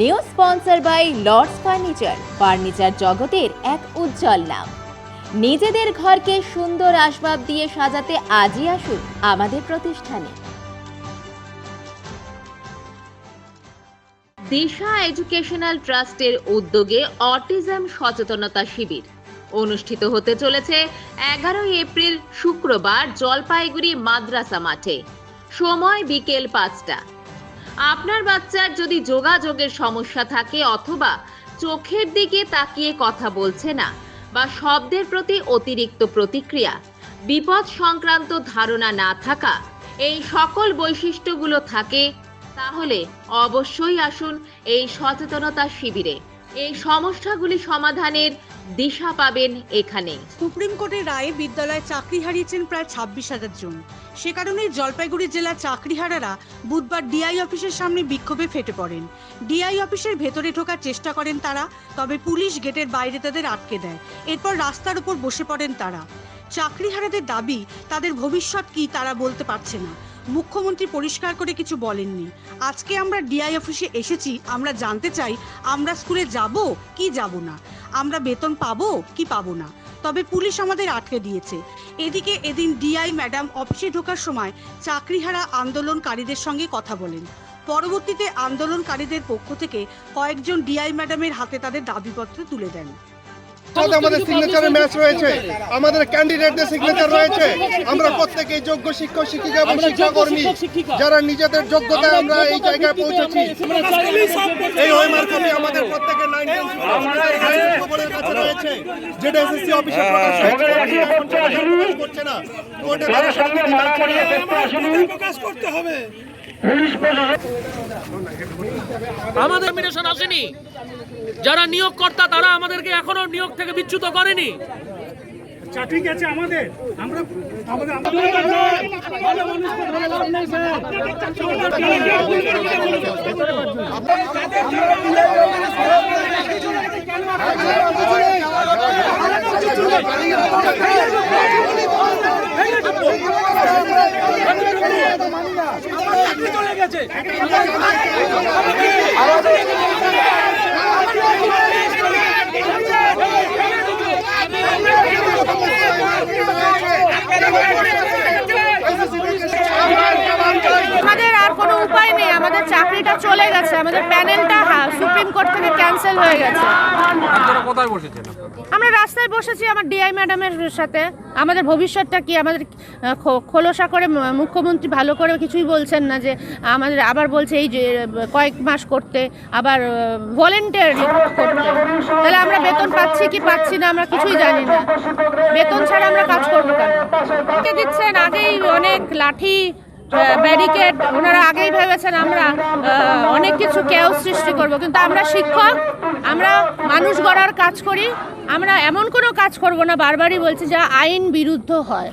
New sponsor by Lords furniture. Furniture জগতের এক উজ্জ্বল নাম। নিজেদের ঘরকে সুন্দর আসবাব দিয়ে সাজাতে আজই আসুন আমাদের প্রতিষ্ঠানে। দিশা এডুকেশনাল ট্রাস্টের উদ্যোগে অটিজম সচেতনতা শিবির। অনুষ্ঠিত হতে চলেছে এগারোই এপ্রিল শুক্রবার জলপাইগুড়ি মাদ্রাসা মাঠে। সময় বিকেল পাঁচটা। আপনার বাচ্চার যদি যোগাযোগের সমস্যা থাকে অথবা চোখের দিকে তাকিয়ে কথা বলছে না বা শব্দের প্রতি অতিরিক্ত প্রতিক্রিয়া, বিপদ সংক্রান্ত ধারণা না থাকা এই সকল বৈশিষ্ট্যগুলো থাকে, তাহলে অবশ্যই আসুন এই সচেতনতা শিবিরে। এই সমস্যাগুলি সমাধানের দিশা পাবেন এখানে। সুপ্রিম কোর্টের রায়ে বিদ্যালয়ে চাকরি হারিয়েছেন প্রায় ছাব্বিশ হাজার জন। সে কারণেই জলপাইগুড়ি জেলার চাকরিহারারা বুধবার ডিআই অফিসের সামনে বিক্ষোভে ফেটে পড়েন। ডিআই অফিসের ভেতরে ঢোকার চেষ্টা করেন তারা, তবে পুলিশ গেটের বাইরে তাদের আটকে দেয়। এরপর রাস্তার উপর বসে পড়েন তারা। চাকরিহারাদের দাবি, তাদের ভবিষ্যৎ কি তারা বলতে পারছে না। মুখ্যমন্ত্রী পরিষ্কার করে কিছু বলেননি। আজকে আমরা ডিআই অফিসে এসেছি, আমরা জানতে চাই, আমরা স্কুলে যাব, কি যাব না? আমরা বেতন পাবো কি পাবো না? তবে পুলিশ আমাদের আটকে দিয়েছে। এদিকে এদিন ডিআই ম্যাডাম অফিসে ঢোকার সময় চাকরিহারা আন্দোলনকারীদের সঙ্গে কথা বলেন। পরবর্তীতে আন্দোলনকারীদের পক্ষ থেকে কয়েকজন ডিআই ম্যাডামের হাতে তাদের দাবিপত্র তুলে দেন। সাথে আমাদের সিগনেচারের ম্যাচ রয়েছে। আমাদের ক্যান্ডিডেটদের সিগনেচার রয়েছে। আমরা প্রত্যেকেই যোগ্য শিক্ষক শিক্ষিকা এবং শিক্ষাকর্মী। যারা নিজেদের যোগ্যতায় আমরা এই জায়গায় পৌঁছেছি। এই ওয়েমার কপি আমাদের প্রত্যেকের নাইন কাছে রয়েছে। যেটা এসএসসি অফিসে প্রকাশ হয়েছে এখন সেটা প্রকাশ করছে না। কোর্টে তারা আমাদের মিনেশন আসেনি। যারা নিয়োগকর্তা তারা আমাদেরকে এখনও নিয়োগ থেকে বিচ্যুত করেনি। চাকরি গেছে আমাদের। আমরা আমাদের আমাদের আর কোনো উপায় নেই আমাদের চাকরিটা চলে গেছে আমাদের প্যানেলটা সুপ্রিম কোর্ট থেকে ক্যান্সেল হয়ে গেছে। আপনারা কোথায় বসেছেন আমরা রাস্তায় বসেছি আমার ডিআই ম্যাডামের সাথে। আমাদের ভবিষ্যৎটা কি? আমাদের খোলসা করে মুখ্যমন্ত্রী ভালো করে কিছুই বলছেন না যে আমাদের আবার বলছে এই যে কয়েক মাস করতে আবার ভলেন্টিয়ার করতে। তাহলে আমরা বেতন পাচ্ছি কি পাচ্ছি না আমরা কিছুই জানি না। বেতন ছাড়া আমরা কাজ করব কেন? দিচ্ছেন? আগেই অনেক লাঠি ব্যারিকেড ওনারা আগেই ভেবেছেন আমরা অনেক কিছু কেউ সৃষ্টি করব। কিন্তু আমরা শিক্ষক, আমরা মানুষ গড়ার কাজ করি, আমরা এমন কোনো কাজ করব না, বারবারই বলছি যা আইন বিরুদ্ধ হয়।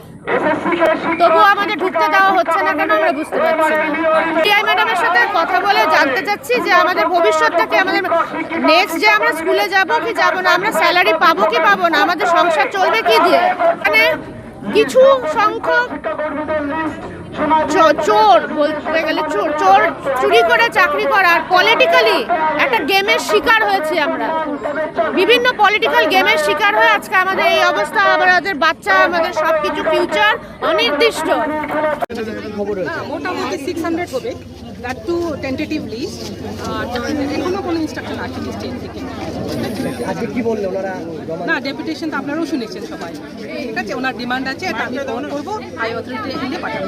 তবুও আমাদের ঢুকতে দেওয়া হচ্ছে না কেন আমরা বুঝতে পারছি টিআই ম্যাডামের সাথে কথা বলে জানতে চাচ্ছি যে আমাদের ভবিষ্যৎটা কি আমাদের নেক্সট যে আমরা স্কুলে যাব কি যাব না, আমরা স্যালারি পাবো কি পাবো না, আমাদের সংসার চলবে কি দিয়ে? মানে কিছু সংখ্যক চোর বলতে গেলে চোর। চোর চুরি করে চাকরি করার পলিটিক্যালি একটা গেমের শিকার হয়েছি আমরা। বিভিন্ন পলিটিক্যাল গেমের শিকার হয়ে আজকে আমাদের এই অবস্থা। আমাদের বাচ্চা আমাদের সব কিছু ফিউচার অনির্দিষ্ট মোটামুটি সিক্স হান্ড্রেড হবে। দ্যাট টু টেন্টেটিভ লিস্ট আর এখনও কোনো ইনস্ট্রাকশন আসেনি স্টেট থেকে। না ডেপুটেশন তো আপনারাও শুনেছেন সবাই। ঠিক আছে ওনার ডিমান্ড আছে এটা আমি ফোন করব আই অথরিটি এনে পাঠাবো।